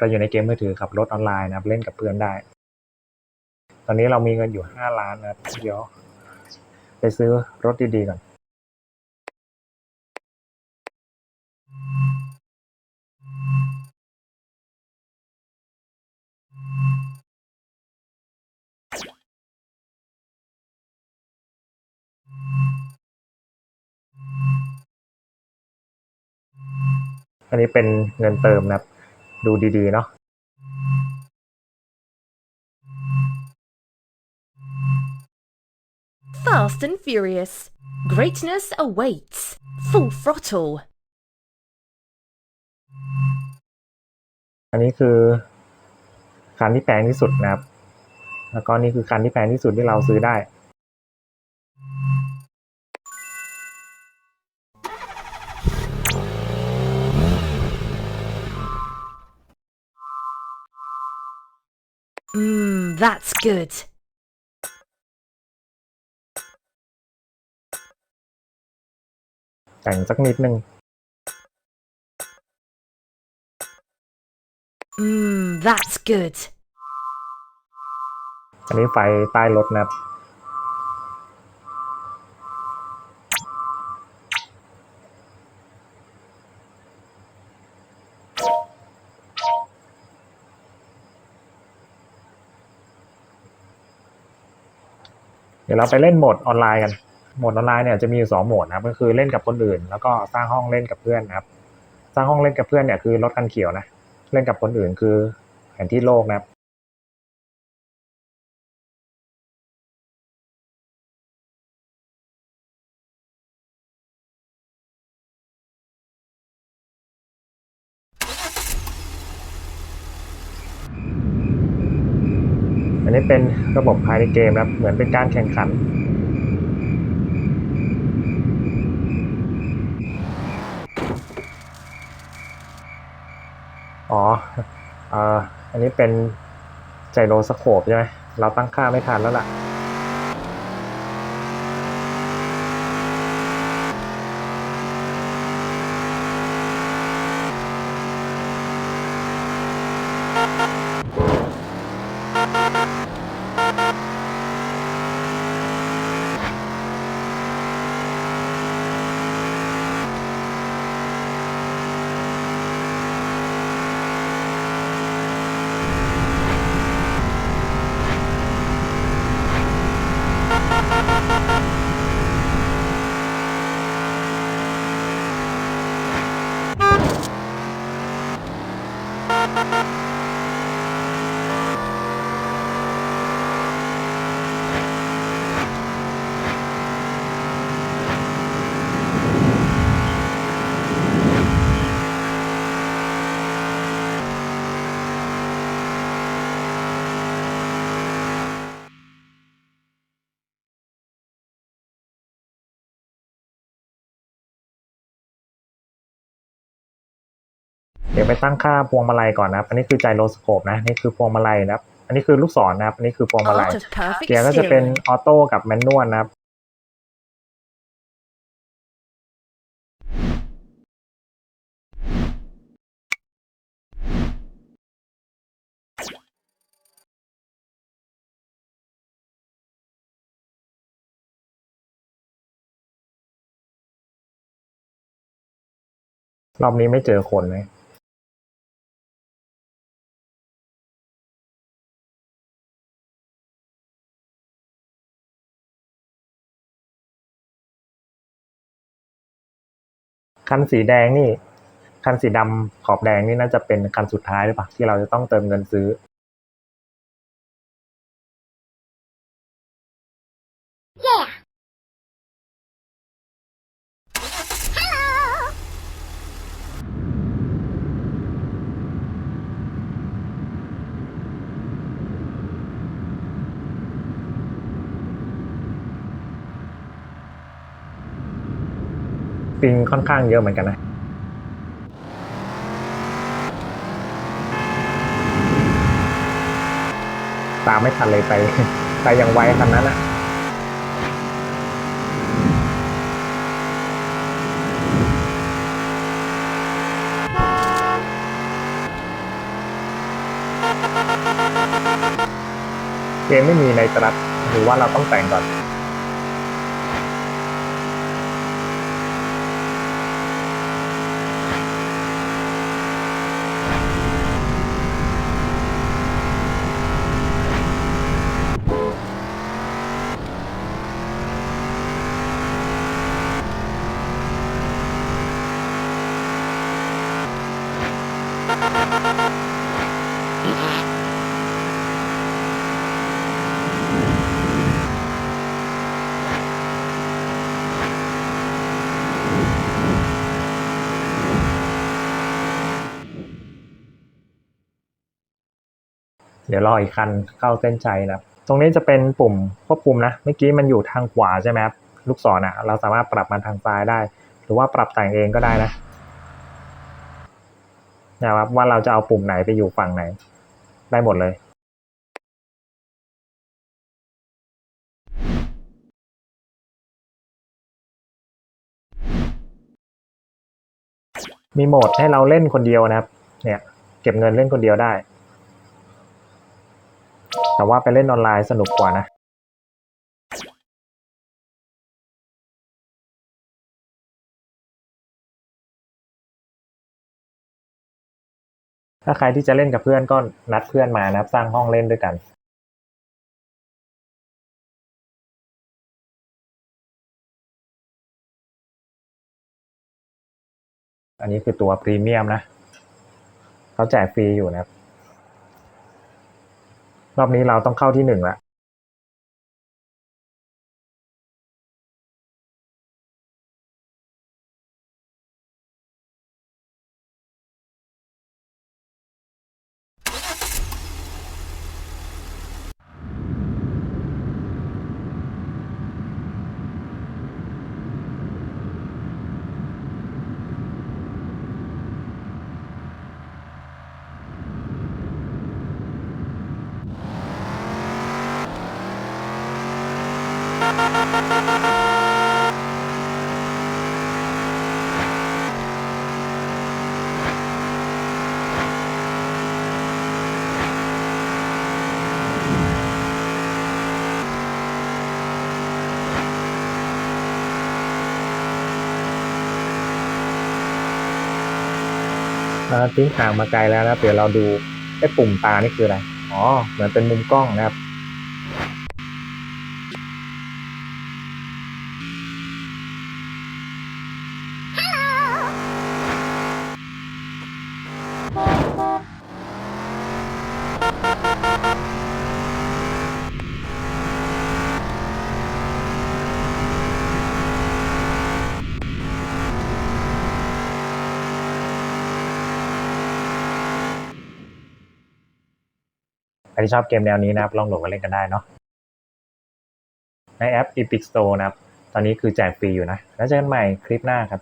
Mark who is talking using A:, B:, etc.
A: ก็อยู่ในเกมมือถือขับรถออนไลน์นะครับ เล่นกับเพื่อนได้ ตอนนี้เรามีเงินอยู่ห้าล้านนะครับเดี๋ยวไปซื้อรถดีๆก่อนอันนี้เป็นเงินเติมนะครับ ดูดีๆเนาะ
B: Fast and Furious. Greatness awaits. Full throttle.
A: อันนี้คือคันที่แพงที่สุดนะครับ แล้วก็นี่คือคันที่แพงที่สุดที่เราซื้อได้
B: Mmm, that's good.
A: แต่งสักนิดนึง
B: Mmm, that's good.
A: อันนี้ไฟใต้รถนะครับ เดี๋ยวเราไปเล่นโหมดออนไลน์กัน โหมดออนไลน์เนี่ยจะมีอยู่สองโหมดนะครับ ก็คือเล่นกับคนอื่น แล้วก็สร้างห้องเล่นกับเพื่อนนะครับ สร้างห้องเล่นกับเพื่อนเนี่ยคือรถคันเขียวนะ เล่นกับคนอื่นคือแผนที่โลกนะครับ อันนี้เป็นระบบภายในเกมครับ เหมือนเป็นการแข่งขัน อ๋ออ่ออันนี้เป็นไจโรสโคปใช่ไหม เราตั้งค่าไม่ทันแล้วล่ะ เดี๋ยวไปตั้งค่าพวงมาลัยก่อนนะครับอันนี้คือไจโรสโคปนะนี่คือพวงมาลัยนะครับ อันนี้คือลูกศรนะครับอันนี้คือพวงมาลัย
B: Art of perfect
A: เกียร์ก็จะเป็น
B: steering.
A: ออโต้กับแมนนวลนะครับรอบนี้ไม่เจอคนเลย คันสีแดงนี่ คันสีดำขอบแดงนี่น่าจะเป็นคันสุดท้ายหรือเปล่าที่เราจะต้องเติมเงินซื้อ ปิงค่อนข้างเยอะเหมือนกันนะตามไม่ทันเลยไปไปยังไวคันนั้นอะเกมไม่มีในตลับหรือว่าเราต้องแต่งก่อน ดี๋ยวรออีกคันเข้าเส้นชัยนะครับ ตรงนี้จะเป็นปุ่มควบคุมนะ เมื่อกี้มันอยู่ทางขวาใช่ไหมครับ ลูกศรอะ เราสามารถปรับมาทางซ้ายได้ หรือว่าปรับแต่งเองก็ได้นะนะครับว่าเราจะเอาปุ่มไหนไปอยู่ฝั่งไหน ได้หมดเลยมีโหมดให้เราเล่นคนเดียวนะครับ เนี่ย เก็บเงินเล่นคนเดียวได้ แต่ว่าไปเล่นออนไลน์สนุกกว่านะถ้าใครที่จะเล่นกับเพื่อนก็นัดเพื่อนมานะครับสร้างห้องเล่นด้วยกัน อันนี้คือตัวพรีเมียมนะ เขาแจกฟรีอยู่นะครับ รอบนี้เราต้องเข้าที่หนึ่งละ ทิ้งห่างมาไกลแล้วนะครับ เดี๋ยวเราดูไอ้ปุ่มตานี่คืออะไร อ๋อ เหมือนเป็นมุมกล้องนะครับ ครที่ชอบเกมแนวนี้นะครับลองโหลดมาเล่นกันได้เนาะในแอป Epic Store นะครับ ตอนนี้คือแจกฟรีอยู่นะ แล้วเจอกันใหม่คลิปหน้าครับ